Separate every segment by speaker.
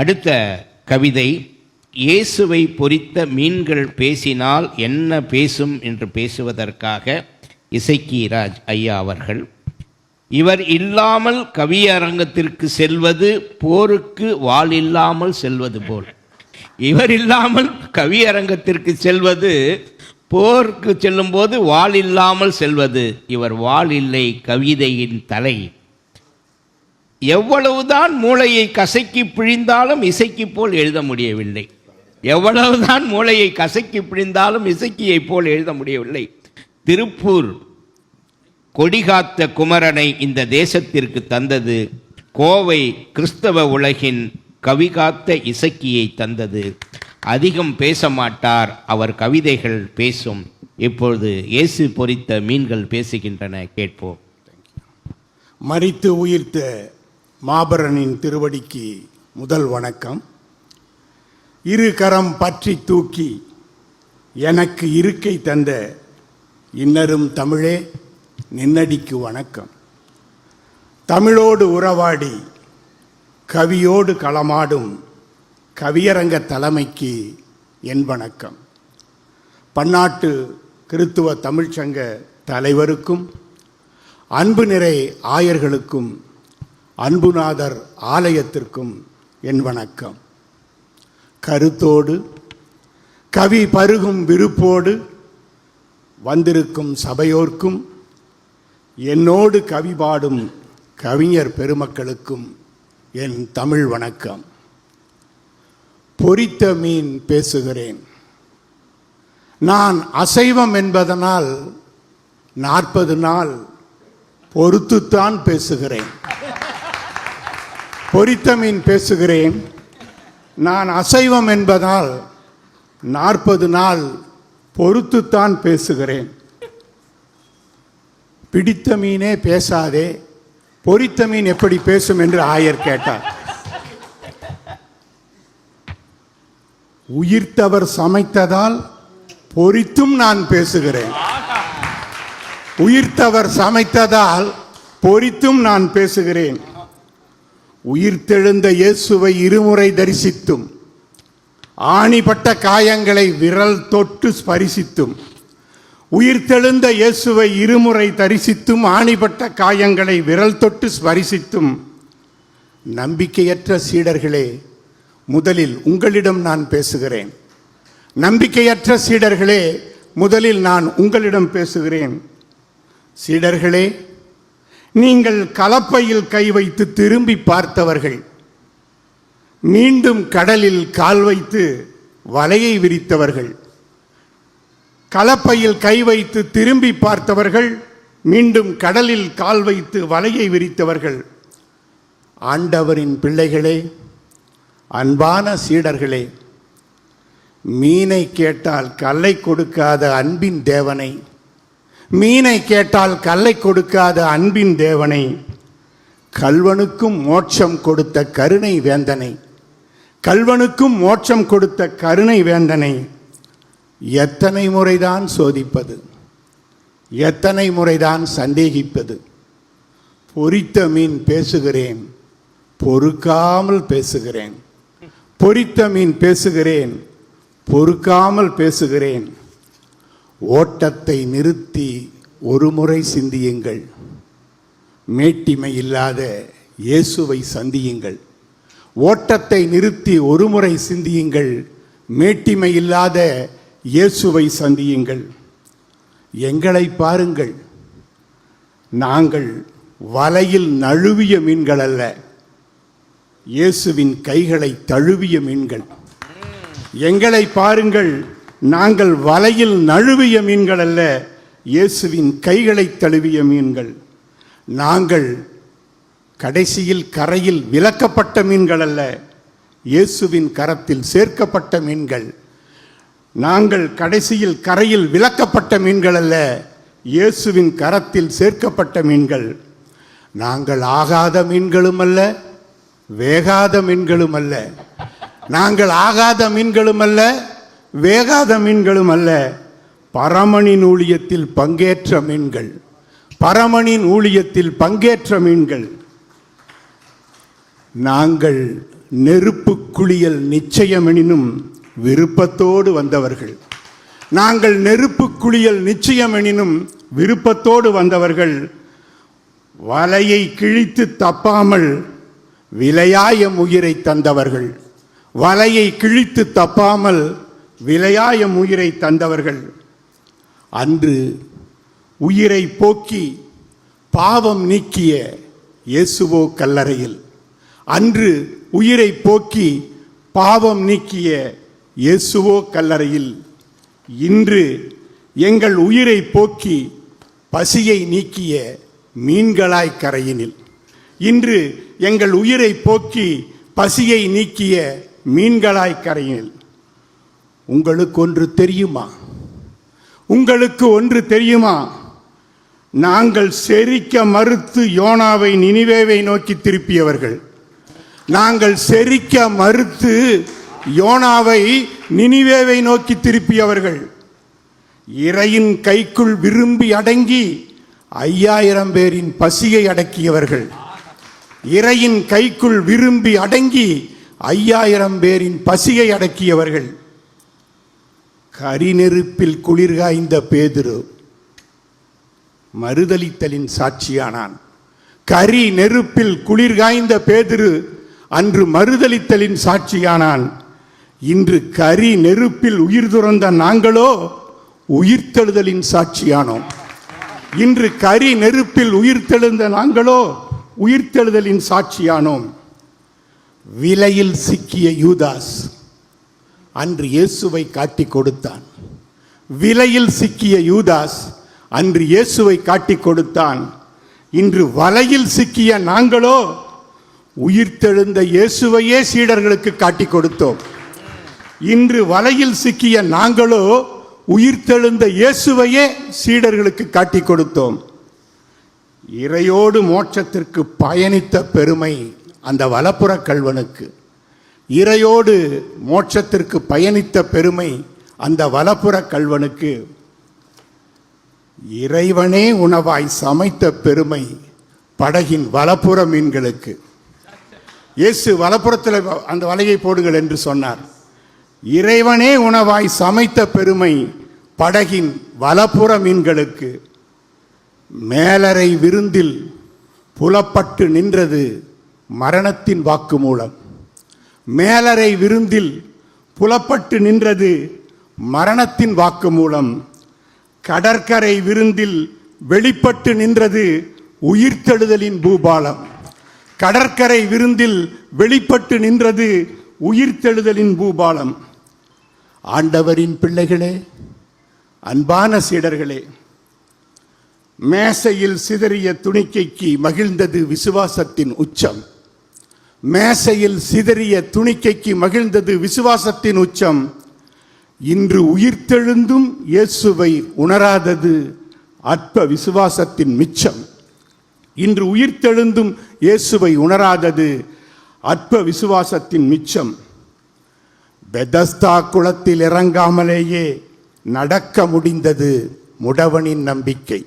Speaker 1: அடுத்த கவிதை இயேசுவை பொறித்த மீன்கள் பேசினால் என்ன பேசும்? என்று பேசுவதற்காக இசைக்கிராஜ் ஐயா அவர்கள். இவர் இல்லாமல் கவியரங்கத்திற்கு செல்வது போருக்கு வாள் இல்லாமல் செல்வது போல். இவர் இல்லாமல் கவியரங்கத்திற்கு செல்வது போருக்கு செல்லும்போது வாள் இல்லாமல் செல்வது. இவர் வாள் இல்லை கவிதையின் தலை. எவ்வளவுதான் மூளையை கசக்கி பிழிந்தாலும் இசைக்கு போல் எழுத முடியவில்லை. எவ்வளவுதான் மூளையை கசக்கி பிழிந்தாலும் இசைக்கியை போல் எழுத முடியவில்லை. திருப்பூர் கொடிகாத்த குமரனை இந்த தேசத்திற்கு தந்தது. கோவை கிறிஸ்தவ உலகின் கவிகாத்த இசக்கியை தந்தது. அதிகம் பேச மாட்டார் அவர் கவிதைகள் பேசும். இப்பொழுது இயேசு பொறித்த மீன்கள் பேசுகின்றன கேட்போம்.
Speaker 2: மறித்து உயிர்த்த மாபரனின் திருவடிக்கு முதல் வணக்கம். இரு கரம் பற்றி தூக்கி எனக்கு இருக்கை தந்த இன்னரும் தமிழே நின்னடிக்கு வணக்கம். தமிழோடு உறவாடி கவியோடு களமாடும் கவியரங்க தலைமைக்கு என் வணக்கம். பன்னாட்டு கிறித்துவ தமிழ்ச்சங்க தலைவருக்கும் அன்பு நிறை ஆயர்களுக்கும் அன்புநாதர் ஆலயத்திற்கும் என் வணக்கம். கருத்தோடு கவி பருகும் விருப்போடு வந்திருக்கும் சபையோர்க்கும் என்னோடு கவி பாடும் கவிஞர் பெருமக்களுக்கும் என் தமிழ் வணக்கம். பொறித்த மீன் பேசுகிறேன். நான் அசைவம் என்பதனால் நாற்பது நாள் பொறுத்துத்தான் பேசுகிறேன். பொரித்த மீன் பேசுகிறேன். நான் அசைவம் என்பதால் நாற்பது நாள் பொறுத்துத்தான் பேசுகிறேன். பிடித்த மீனே பேசாதே. பொரித்த மீன் எப்படி பேசும் என்று ஆயர் கேட்டார். உயிர்த்தவர் சமைத்ததால் பொரித்தும் நான் பேசுகிறேன். உயிர்த்தவர் சமைத்ததால் பொரித்தும் நான் பேசுகிறேன். உயிர்த்தெழுந்த இயேசுவை இருமுறை தரிசித்தும் ஆணிப்பட்ட காயங்களை விரல் தொட்டு ஸ்பரிசித்தும் உயிர்த்தெழுந்த இயேசுவை இருமுறை தரிசித்தும் ஆணிப்பட்ட காயங்களை விரல் தொட்டு ஸ்பரிசித்தும் நம்பிக்கையற்ற சீடர்களே முதலில் உங்களிடம் நான் பேசுகிறேன். நம்பிக்கையற்ற சீடர்களே முதலில் நான் உங்களிடம் பேசுகிறேன். சீடர்களே நீங்கள் கலப்பையில் கை வைத்து திரும்பி பார்த்தவர்கள். மீண்டும் கடலில் கால் வைத்து வலையை விரித்தவர்கள். கலப்பையில் கை வைத்து திரும்பி பார்த்தவர்கள் மீண்டும் கடலில் கால் வைத்து வலையை விரித்தவர்கள். ஆண்டவரின் பிள்ளைகளே அன்பான சீடர்களே மீனை கேட்டால் கல்லை கொடுக்காத அன்பின் தேவனை மீனை கேட்டால் கல்லை கொடுக்காத அன்பின் தேவனை. கல்வனுக்கும் மோட்சம் கொடுத்த கருணை வேந்தனை. கல்வனுக்கும் மோட்சம் கொடுத்த கருணை வேந்தனை. எத்தனை முறைதான் சோதிப்பது. எத்தனை முறைதான் சந்தேகிப்பது. பொறித்த மீன் பேசுகிறேன் பொறுக்காமல் பேசுகிறேன். பொறித்த மீன் பேசுகிறேன் பொறுக்காமல் பேசுகிறேன். ஓட்டத்தை நிறுத்தி ஒருமுறை சிந்தியுங்கள். மேட்டிமை இல்லாத இயேசுவை சந்தியுங்கள். ஓட்டத்தை நிறுத்தி ஒரு முறை சிந்தியுங்கள். மேட்டிமை இல்லாத இயேசுவை சந்தியுங்கள். எங்களை பாருங்கள். நாங்கள் வலையில் நழுவிய மீன்கள் அல்ல. இயேசுவின் கைகளை தழுவிய மீன்கள். எங்களை பாருங்கள். நாங்கள் வலையில் நழுவிய மீன்கள் அல்ல இயேசுவின் கைகளை தழுவிய மீன்கள். நாங்கள் கடைசியில் கரையில் விலக்கப்பட்ட மீன்கள் அல்ல இயேசுவின் கரத்தில் சேர்க்கப்பட்ட மீன்கள். நாங்கள் கடைசியில் கரையில் விலக்கப்பட்ட மீன்கள் அல்ல இயேசுவின் கரத்தில் சேர்க்கப்பட்ட மீன்கள். நாங்கள் ஆகாத மீன்களும் அல்ல வேகாத மீன்களும் அல்ல. நாங்கள் ஆகாத மீன்களும் அல்ல வேகாத மீன்களும் அல்ல பரமனின் ஊழியத்தில் பங்கேற்ற மீன்கள். பரமனின் ஊழியத்தில் பங்கேற்ற மீன்கள். நாங்கள் நெருப்பு குளியல் நிச்சயமெனினும் விருப்பத்தோடு வந்தவர்கள். நாங்கள் நெருப்பு குளியல் நிச்சயமெனினும் விருப்பத்தோடு வந்தவர்கள். வலையை கிழித்து தப்பாமல் விலையாய உயிரை தந்தவர்கள். வலையை கிழித்து தப்பாமல் விலையாயம் உயிரை தந்தவர்கள். அன்று உயிரை போக்கி பாவம் நீக்கிய இயேசுவோ கல்லறையில். அன்று உயிரை போக்கி பாவம் நீக்கிய இயேசுவோ கல்லறையில். இன்று எங்கள் உயிரை போக்கி பசியை நீக்கிய மீன்களாய் கரையினில். இன்று எங்கள் உயிரை போக்கி பசியை நீக்கிய மீன்களாய் கரையினில். உங்களுக்கு ஒன்று தெரியுமா? உங்களுக்கு ஒன்று தெரியுமா? நாங்கள் செரிக்க மறுத்து யோனாவை நினிவேவை நோக்கி திருப்பியவர்கள். நாங்கள் செரிக்க மறுத்து யோனாவை நினிவேவை நோக்கி திருப்பியவர்கள். இறையின் கைக்குள் விரும்பி அடங்கி ஐயாயிரம் பேரின் பசியை அடக்கியவர்கள். இறையின் கைக்குள் விரும்பி அடங்கி ஐயாயிரம் பேரின் பசியை அடக்கியவர்கள். கரிநெருப்பில் குளிர்காய்ந்த பேதுரு. மறுதளித்தலின் சாட்சியானான். கரி நெருப்பில் குளிர்காய்ந்த பேதுரு அன்று மறுதளித்தலின் சாட்சியானான். இன்று கரி நெருப்பில் உயிர் துறந்த நாங்களோ உயிர்த்தெழுதலின் சாட்சியானோம் இன்று கரி நெருப்பில் உயிர்த்தெழுந்த நாங்களோ உயிர்த்தெழுதலின் சாட்சியானோம். விலையில் சிக்கிய யூதாஸ் அன்று இயேசுவை காட்டிக் கொடுத்தான். விலையில் சிக்கிய யூதாஸ் அன்று இயேசுவை காட்டிக் கொடுத்தான். இன்று வலையில் சிக்கிய நாங்களோ உயிர்த்தெழுந்த இயேசுவையே சீடர்களுக்கு காட்டிக் கொடுத்தோம். இன்று வலையில் சிக்கிய நாங்களோ உயிர்த்தெழுந்த இயேசுவையே சீடர்களுக்கு காட்டிக் கொடுத்தோம். இறையோடு மோட்சத்திற்கு பயணித்த பெருமை அந்த வலப்புற கல்வனுக்கு இறையோடு மோட்சத்திற்கு பயணித்த பெருமை அந்த வலப்புற கல்வனுக்கு இறைவனே உணவாய் சமைத்த பெருமை படகின் வலப்புற மீன்களுக்கு. இயேசு வலப்புறத்தில் அந்த வலையை போடுங்கள் என்று சொன்னார். இறைவனே உணவாய் சமைத்த பெருமை படகின் வலப்புற மீன்களுக்கு. மேலறை விருந்தில் புலப்பட்டு நின்றது மரணத்தின் வாக்குமூலம். மேலரை விருந்தில் புலப்பட்டு நின்றது மரணத்தின் வாக்குமூலம் கடற்கரை விருந்தில் வெளிப்பட்டு நின்றது உயிர்த்தெழுதலின் பூபாலம். கடற்கரை விருந்தில் வெளிப்பட்டு நின்றது உயிர்த்தெழுதலின் பூபாலம். ஆண்டவரின் பிள்ளைகளே அன்பான சீடர்களே மேசையில் சிதறிய துணிக்கைக்கு மகிழ்ந்தது விசுவாசத்தின் உச்சம். மேசையில் சிதறிய துணிக்கைக்கு மகிழ்ந்தது விசுவாசத்தின் உச்சம். இன்று உயிர்த்தெழுந்தும் இயேசுவை உணராதது அற்ப விசுவாசத்தின் மிச்சம். இன்று உயிர்த்தெழுந்தும் இயேசுவை உணராதது அற்ப விசுவாசத்தின் மிச்சம். பெதஸ்தா குளத்தில் இறங்காமலேயே நடக்க முடிந்தது முடவனின் நம்பிக்கை.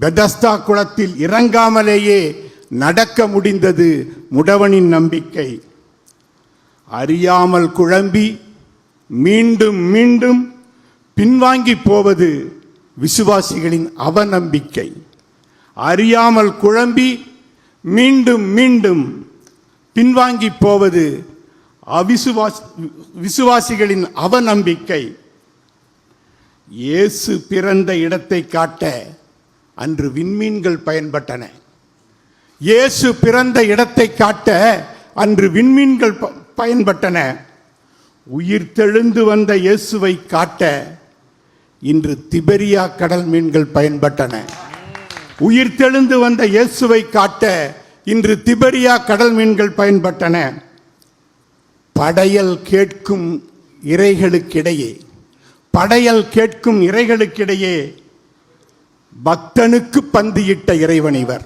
Speaker 2: பெதஸ்தா குளத்தில் இறங்காமலேயே நடக்க முடிந்தது முடவனின் நம்பிக்கை. அறியாமல் குழம்பி மீண்டும் மீண்டும் பின்வாங்கி போவது விசுவாசிகளின் அவநம்பிக்கை. அறியாமல் குழம்பி மீண்டும் மீண்டும் பின்வாங்கி போவது அவிசுவாஸ் விசுவாசிகளின் அவநம்பிக்கை. இயேசு பிறந்த இடத்தை காட்ட அன்று விண்மீன்கள் பயன்பட்டன. இயேசு பிறந்த இடத்தை காட்ட அன்று விண்மீன்கள் ப- பயன்பட்டன. உயிர் தெழுந்து வந்த இயேசுவை காட்ட இன்று திபெரியா கடல் மீன்கள் பயன்பட்டன. உயிர் தெழுந்து வந்த இயேசுவை காட்ட இன்று திபெரியா கடல் மீன்கள் பயன்பட்டன. படையல் கேட்கும் இறைகளுக்கிடையே படையல் கேட்கும் இறைகளுக்கிடையே பக்தனுக்கு பந்தியிட்ட இறைவன் இவர்.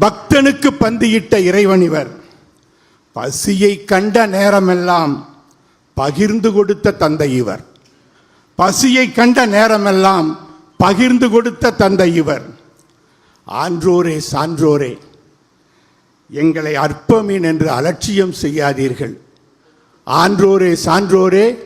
Speaker 2: பக்தனுக்கு பந்தியிட்ட இறைவன் இவர். பசியை கண்ட நேரமெல்லாம் பகிர்ந்து கொடுத்த தந்தை இவர். பசியை கண்ட நேரமெல்லாம் பகிர்ந்து கொடுத்த தந்தை இவர். ஆன்றோரே சான்றோரே எங்களை அற்பமீன் என்று அலட்சியம் செய்யாதீர்கள். ஆன்றோரே சான்றோரே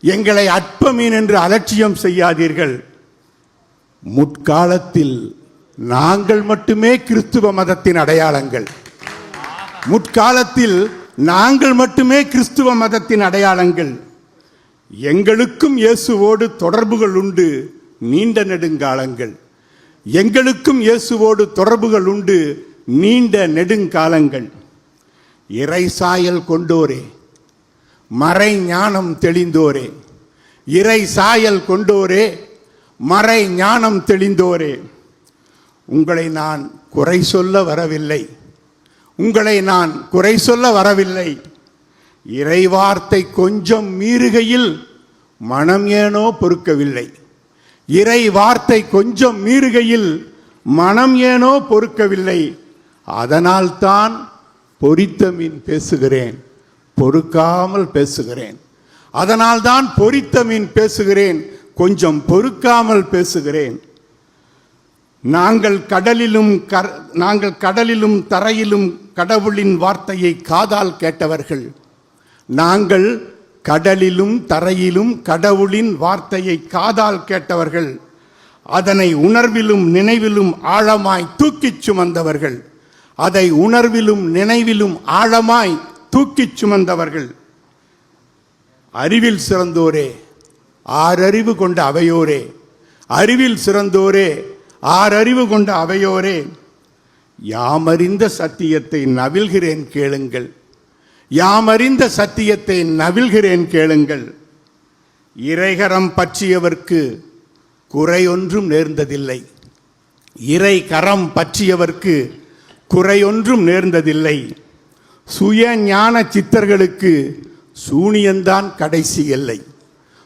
Speaker 2: எங்களை அற்பமீன் என்று அலட்சியம் செய்யாதீர்கள். முற்காலத்தில் நாங்கள் மட்டுமே கிறிஸ்துவ மதத்தின் அடையாளங்கள். முற்காலத்தில் நாங்கள் மட்டுமே கிறிஸ்துவ மதத்தின் அடையாளங்கள். எங்களுக்கும் இயேசுவோடு தொடர்புகள் உண்டு நீண்ட நெடுங்காலங்கள். எங்களுக்கும் இயேசுவோடு தொடர்புகள் உண்டு நீண்ட நெடுங்காலங்கள். இறை சாயல் கொண்டோரே மறை ஞானம் தெளிந்தோரே. இறை சாயல் கொண்டோரே மறை ஞானம் தெளிந்தோரே. உங்களை நான் குறை சொல்ல வரவில்லை. உங்களை நான் குறை சொல்ல வரவில்லை. இறைவார்த்தை கொஞ்சம் மீறுகையில் மனம் ஏனோ பொறுக்கவில்லை. இறை வார்த்தை கொஞ்சம் மீறுகையில் மனம் ஏனோ பொறுக்கவில்லை. அதனால்தான் பொறித்த மீன் பேசுகிறேன். பொறுக்காமல் பேசுகிறேன். அதனால்தான் பொரித்த மீன் பேசுகிறேன். கொஞ்சம் பொறுக்காமல் பேசுகிறேன். நாங்கள் கடலிலும் கர் நாங்கள் கடலிலும் தரையிலும் கடவுளின் வார்த்தையை காதால் கேட்டவர்கள். நாங்கள் கடலிலும் தரையிலும் கடவுளின் வார்த்தையை காதால் கேட்டவர்கள். அதனை உணர்விலும் நினைவிலும் ஆழமாய் தூக்கிச் சுமந்தவர்கள். அதை உணர்விலும் நினைவிலும் ஆழமாய் தூக்கிச் சுமந்தவர்கள். அறிவில் சிறந்தோரே ஆறறிவு கொண்ட அவையோரே அறிவில் சிறந்தோரே ஆறறிவு கொண்ட அவையோரே யாமறிந்த சத்தியத்தை நவில்கிறேன் கேளுங்கள். யாமறிந்த சத்தியத்தை நவில்கிறேன் கேளுங்கள். இறைகரம் பற்றியவர்க்கு குறையொன்றும் நேர்ந்ததில்லை. இறை கரம் பற்றியவர்க்கு குறையொன்றும் நேர்ந்ததில்லை. சுய ஞான சித்தர்களுக்கு சூனியந்தான் கடைசி எல்லை.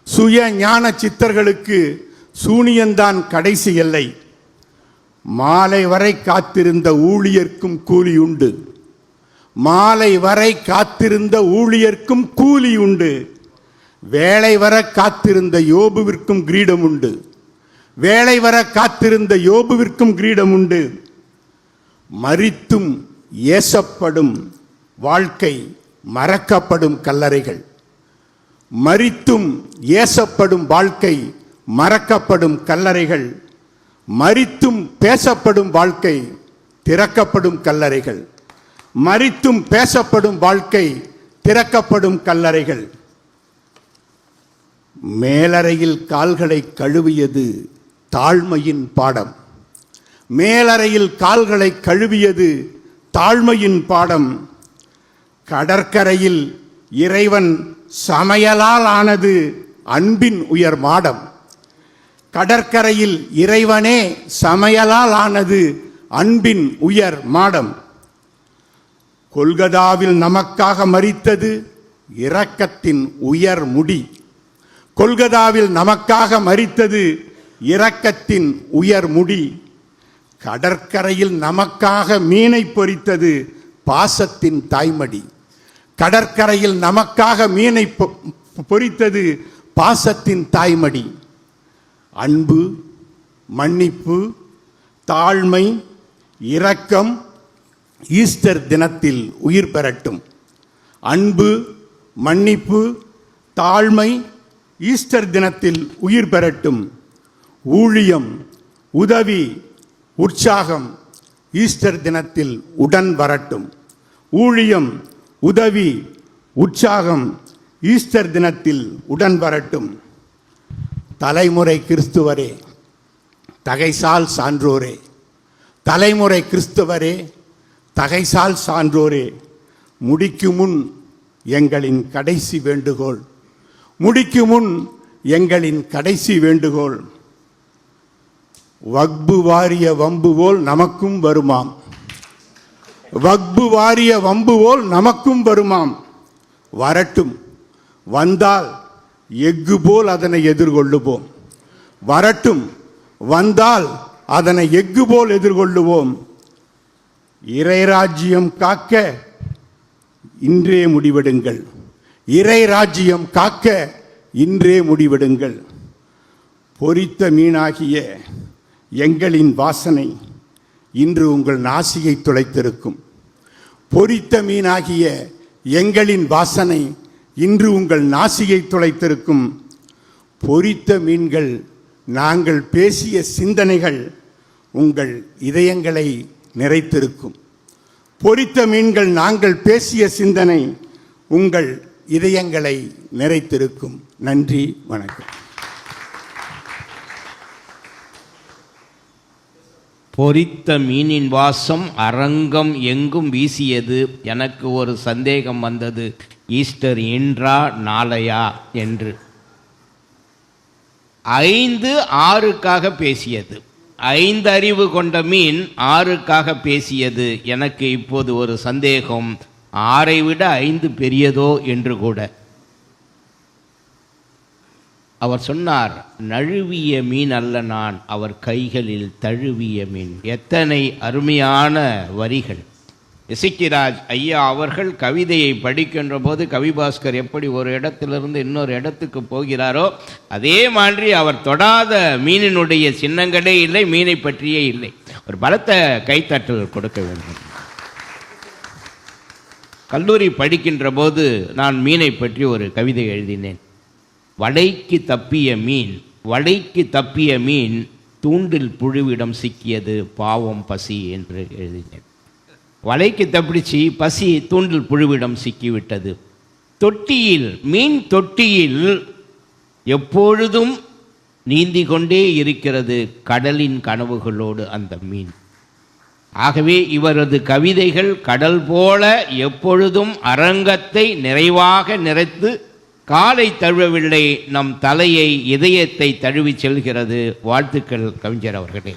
Speaker 2: சுய ஞான சித்தர்களுக்கு சூனியந்தான் கடைசி எல்லை. மாலை வரை காத்திருந்த ஊழியர்க்கும் கூலி உண்டு மாலை வரை காத்திருந்த ஊழியர்க்கும் கூலி உண்டு வேலை வர காத்திருந்த யோபுவிற்கும் கிரீடம் உண்டு வேலை வர காத்திருந்த யோபுவிற்கும் கிரீடம் உண்டு மறித்தும் ஏசப்படும் வாழ்க்கை மறக்கப்படும் கல்லறைகள். மறித்தும் ஏசப்படும் வாழ்க்கை மறக்கப்படும் கல்லறைகள். மரித்தும் பேசப்படும் வாழ்க்கை திறக்கப்படும் கல்லறைகள். மரித்தும் பேசப்படும் வாழ்க்கை திறக்கப்படும் கல்லறைகள். மேலறையில் கால்களை கழுவியது தாழ்மையின் பாடம். மேலறையில் கால்களை கழுவியது தாழ்மையின் பாடம். கடற்கரையில் இறைவன் சமையலால் ஆனது அன்பின் உயர் மாடம். கடற்கரையில் இறைவனே சமையலால் ஆனது அன்பின் உயர் மாடம். கொல்கதாவில் நமக்காக மறித்தது இரக்கத்தின் உயர் முடி. கொல்கதாவில் நமக்காக மறித்தது இரக்கத்தின் உயர் முடி. கடற்கரையில் நமக்காக மீனை பொறித்தது பாசத்தின் தாய்மடி. கடற்கரையில் நமக்காக மீனை பொ- பாசத்தின் தாய்மடி. அன்பு மன்னிப்பு தாழ்மை இரக்கம் ஈஸ்டர் தினத்தில் உயிர் பெறட்டும். அன்பு மன்னிப்பு தாழ்மை ஈஸ்டர் தினத்தில் உயிர் பெறட்டும். ஊழியம் உதவி உற்சாகம் ஈஸ்டர் தினத்தில் உடன் வரட்டும். ஊழியம் உதவி உற்சாகம் ஈஸ்டர் தினத்தில் உடன் வரட்டும். தலைமுறை கிறிஸ்துவரே தகைசால் சான்றோரே. தலைமுறை கிறிஸ்துவரே தகைசால் சான்றோரே. முடிக்கு முன் எங்களின் கடைசி வேண்டுகோள். முடிக்கு முன் எங்களின் கடைசி வேண்டுகோள். வக்பு வாரிய வம்பு போல் நமக்கும் வருமாம். வக்பு வாரிய வம்பு போல் நமக்கும் வருமாம். வரட்டும். வந்தால் எஃகு போல் அதனை எதிர்கொள்ளுவோம். வரட்டும் வந்தால் அதனை எஃகு போல் எதிர்கொள்ளுவோம். இறைராஜ்யம் காக்க இன்றே முடிவெடுங்கள். இறைராஜ்யம் காக்க இன்றே முடிவெடுங்கள். பொரித்த மீனாகிய எங்களின் வாசனை இன்று உங்கள் நாசியை துளைத்திருக்கும். பொரித்த மீனாகிய எங்களின் வாசனை இன்று உங்கள் நாசியை துளைத்திருக்கும் பொரித்த மீன்கள் நாங்கள் பேசிய சிந்தனைகள் உங்கள் இதயங்களை நிறைத்திருக்கும். பொரித்த மீன்கள் நாங்கள் பேசிய சிந்தனை உங்கள் இதயங்களை நிறைத்திருக்கும். நன்றி வணக்கம்.
Speaker 1: பொரித்த மீனின் வாசம் அரங்கம் எங்கும் வீசியது எனக்கு ஒரு சந்தேகம் வந்தது. ஈஸ்டர் இன்றா நாளையா என்று. ஐந்து ஆறுக்காக பேசியது. ஐந்து அறிவு கொண்ட மீன் ஆறுக்காக பேசியது. எனக்கு இப்போது ஒரு சந்தேகம். ஆறை விட ஐந்து பெரியதோ என்று கூட. அவர் சொன்னார் நழுவிய மீன் அல்ல நான். அவர் கைகளில் தழுவிய மீன். எத்தனை அருமையான வரிகள். இசிக்கிராஜ் ஐயா அவர்கள் கவிதையை படிக்கின்ற போது கவிபாஸ்கர் எப்படி ஒரு இடத்திலிருந்து இன்னொரு இடத்துக்கு போகிறாரோ அதே மாதிரி அவர் தொடாத மீனினுடைய சின்னங்களே இல்லை மீனை பற்றியே இல்லை. ஒரு பலத்த கைத்தட்டல் கொடுக்க வேண்டும். கல்லூரி படிக்கின்ற போது நான் மீனை பற்றி ஒரு கவிதை எழுதினேன். வலைக்கு தப்பிய மீன் வலைக்கு தப்பிய மீன் தூண்டில் புழுவிடம் சிக்கியது பாவம் பசி என்று எழுதினேன். வலைக்கு தப்பிச்சு பசி தூண்டில் புழுவிடம் சிக்கிவிட்டது. தொட்டியில் மீன் தொட்டியில் எப்பொழுதும் நீந்தி கொண்டே இருக்கிறது கடலின் கனவுகளோடு அந்த மீன். ஆகவே இவரது கவிதைகள் கடல் போல எப்பொழுதும் அரங்கத்தை நிறைவாக நிறைத்து காலை தழுவவில்லை நம் தலையை இதயத்தை தழுவி செல்கிறது. வாழ்த்துக்கள் கவிஞர் அவர்களே.